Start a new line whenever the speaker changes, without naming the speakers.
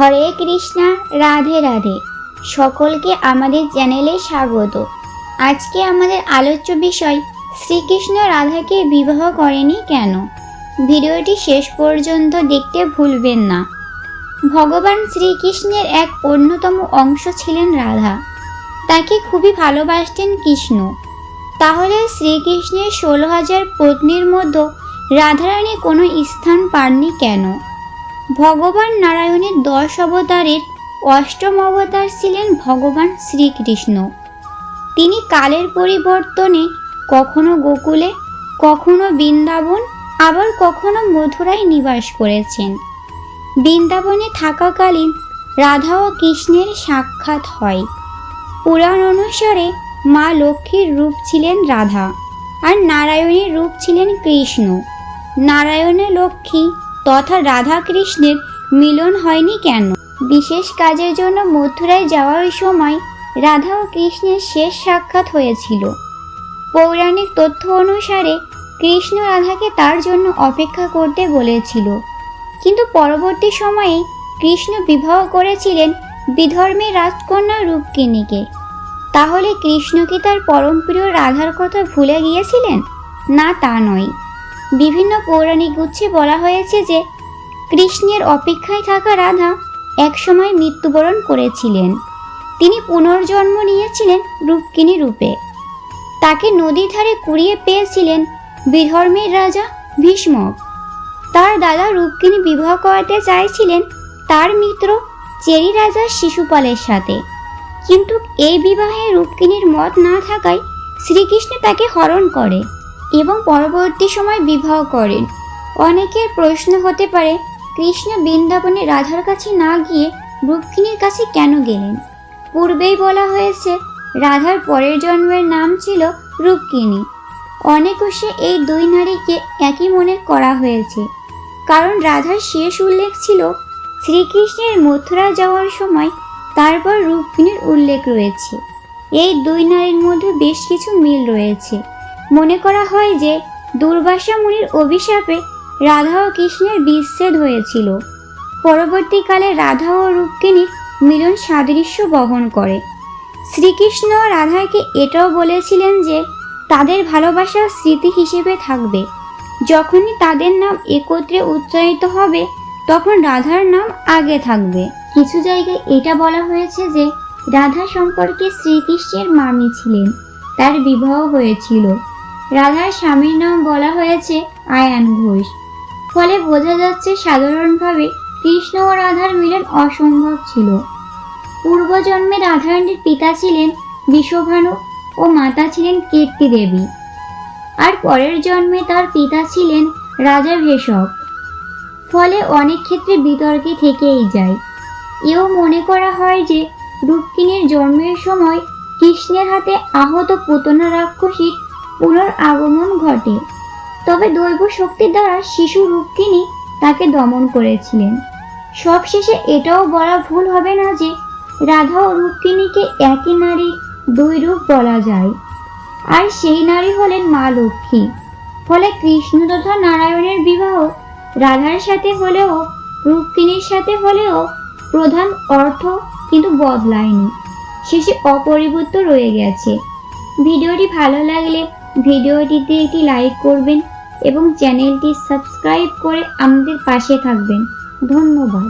হরে কৃষ্ণা, রাধে রাধে। সকলকে আমাদের চ্যানেলে স্বাগত। আজকে আমাদের আলোচ্য বিষয়, শ্রীকৃষ্ণ রাধাকে বিবাহ করেনি কেন? ভিডিওটি শেষ পর্যন্ত দেখতে ভুলবেন না। ভগবান শ্রীকৃষ্ণের এক অন্যতম অংশ ছিলেন রাধা। তাকে খুবই ভালোবাসতেন কৃষ্ণ। তাহলে শ্রীকৃষ্ণের ষোলো হাজার পত্নীর মধ্যে রাধারানী কোনো স্থান পাননি কেন? ভগবান নারায়ণের দশ অবতারের অষ্টম অবতার ছিলেন ভগবান শ্রীকৃষ্ণ। তিনি কালের পরিবর্তনে কখনো গোকুলে, কখনো বৃন্দাবন, আবার কখনো মথুরায় নিবাস করেছেন। বৃন্দাবনে থাকাকালীন রাধা ও কৃষ্ণের সাক্ষাৎ হয়। পুরাণ অনুসারে মা লক্ষ্মীর রূপ ছিলেন রাধা আর নারায়ণের রূপ ছিলেন কৃষ্ণ। নারায়ণের লক্ষ্মী তথা রাধা কৃষ্ণের মিলন হয়নি কেন? বিশেষ কাজের জন্য মথুরায় যাওয়ার সময় রাধা ও কৃষ্ণের শেষ সাক্ষাৎ হয়েছিল। পৌরাণিক তথ্য অনুসারে কৃষ্ণ রাধাকে তার জন্য অপেক্ষা করতে বলেছিল। কিন্তু পরবর্তী সময়ে কৃষ্ণ বিবাহ করেছিলেন বিধর্মের রাজকন্যা রূপকিনীকে। তাহলে কৃষ্ণ কি তার পরমপ্রিয় রাধার কথা ভুলে গিয়েছিলেন? না তা নয়। বিভিন্ন পৌরাণিক গুচ্ছে বলা হয়েছে যে কৃষ্ণের অপেক্ষায় থাকা রাধা একসময় মৃত্যুবরণ করেছিলেন। তিনি পুনর্জন্ম নিয়েছিলেন রূপকিনী রূপে। তাকে নদীর ধারে কুড়িয়ে পেয়েছিলেন বিধর্মের রাজা ভীষ্মক তার দাদা রূপকিনী বিবাহ করাতে চাইছিলেন তার মিত্র চেরি রাজা শিশুপালের সাথে। কিন্তু এই বিবাহে রূপকিনীর মত না থাকায় শ্রীকৃষ্ণ তাকে হরণ করে। এবং পরবর্তী সময় বিবাহ করেন। অনেকের প্রশ্ন হতে পারে, কৃষ্ণ বৃন্দাবনে রাধার কাছে না গিয়ে রূপকিনীর কাছে কেন গেলেন? পূর্বেই বলা হয়েছে, রাধার পরের জন্মের নাম ছিল রূপকিনী অনেক অংশে এই দুই নারীকে একই মনে করা হয়েছে। কারণ রাধার শেষ উল্লেখ ছিল, শ্রীকৃষ্ণের মথুরা যাওয়ার সময় তারপর রূপকিনীর উল্লেখ রয়েছে। এই দুই নারীর মধ্যে বেশ কিছু মিল রয়েছে। মনে করা হয় যে দুর্বাসা মুনির অভিশাপে রাধা ও কৃষ্ণের বিচ্ছেদ হয়েছিল। পরবর্তীকালে রাধা ও রূপকিনীর মিলন সাদৃশ্য বহন করে। শ্রীকৃষ্ণ রাধাকে এটাও বলেছিলেন যে তাদের ভালোবাসা স্মৃতি হিসেবে থাকবে। যখনই তাদের নাম একত্রে উচ্চারিত হবে, তখন রাধার নাম আগে থাকবে। কিছু জায়গায় এটা বলা হয়েছে যে রাধা সম্পর্কে শ্রীকৃষ্ণের মামি ছিলেন, তার বিবাহ হয়েছিল। রাধার স্বামীর নাম বলা হয়েছে আয়ান ঘোষ। ফলে বোঝা যাচ্ছে সাধারণভাবে কৃষ্ণ ও রাধার মিলন অসম্ভব ছিল। পূর্বজন্মে রাধারানীর পিতা ছিলেন বিশ্বভানু ও মাতা ছিলেন কীর্তি দেবী। আর পরের জন্মে তার পিতা ছিলেন রাজা ভেষক ফলে অনেক ক্ষেত্রে বিতর্কে থেকেই যায়। এও মনে করা হয় যে রূপকিনীর জন্মের সময় কৃষ্ণের হাতে আহত পুতনা রাক্ষসীর পুনর আগমন ঘটে। তবে দৈব শক্তির দ্বারা শিশু রূপকিনী তাকে দমন করেছিলেন। সবশেষে এটাও বলা ভুল হবে না যে রাধা ও রুক্মিণীকে একই নারী দুই রূপ বলা যায়। আর সেই নারী হলেন মা লক্ষ্মী। ফলে কৃষ্ণ তথা নারায়ণের বিবাহ রাধার সাথে হলেও রুক্মিণীর সাথে হলেও প্রধান অর্থ কিন্তু বদলায়নি। শেষে অপরিবর্ত রয়ে গেছে। ভিডিওটি ভালো লাগলে ভিডিওটিতে একটি লাইক করবেন এবং চ্যানেলটি সাবস্ক্রাইব করে আমাদের পাশে থাকবেন। ধন্যবাদ।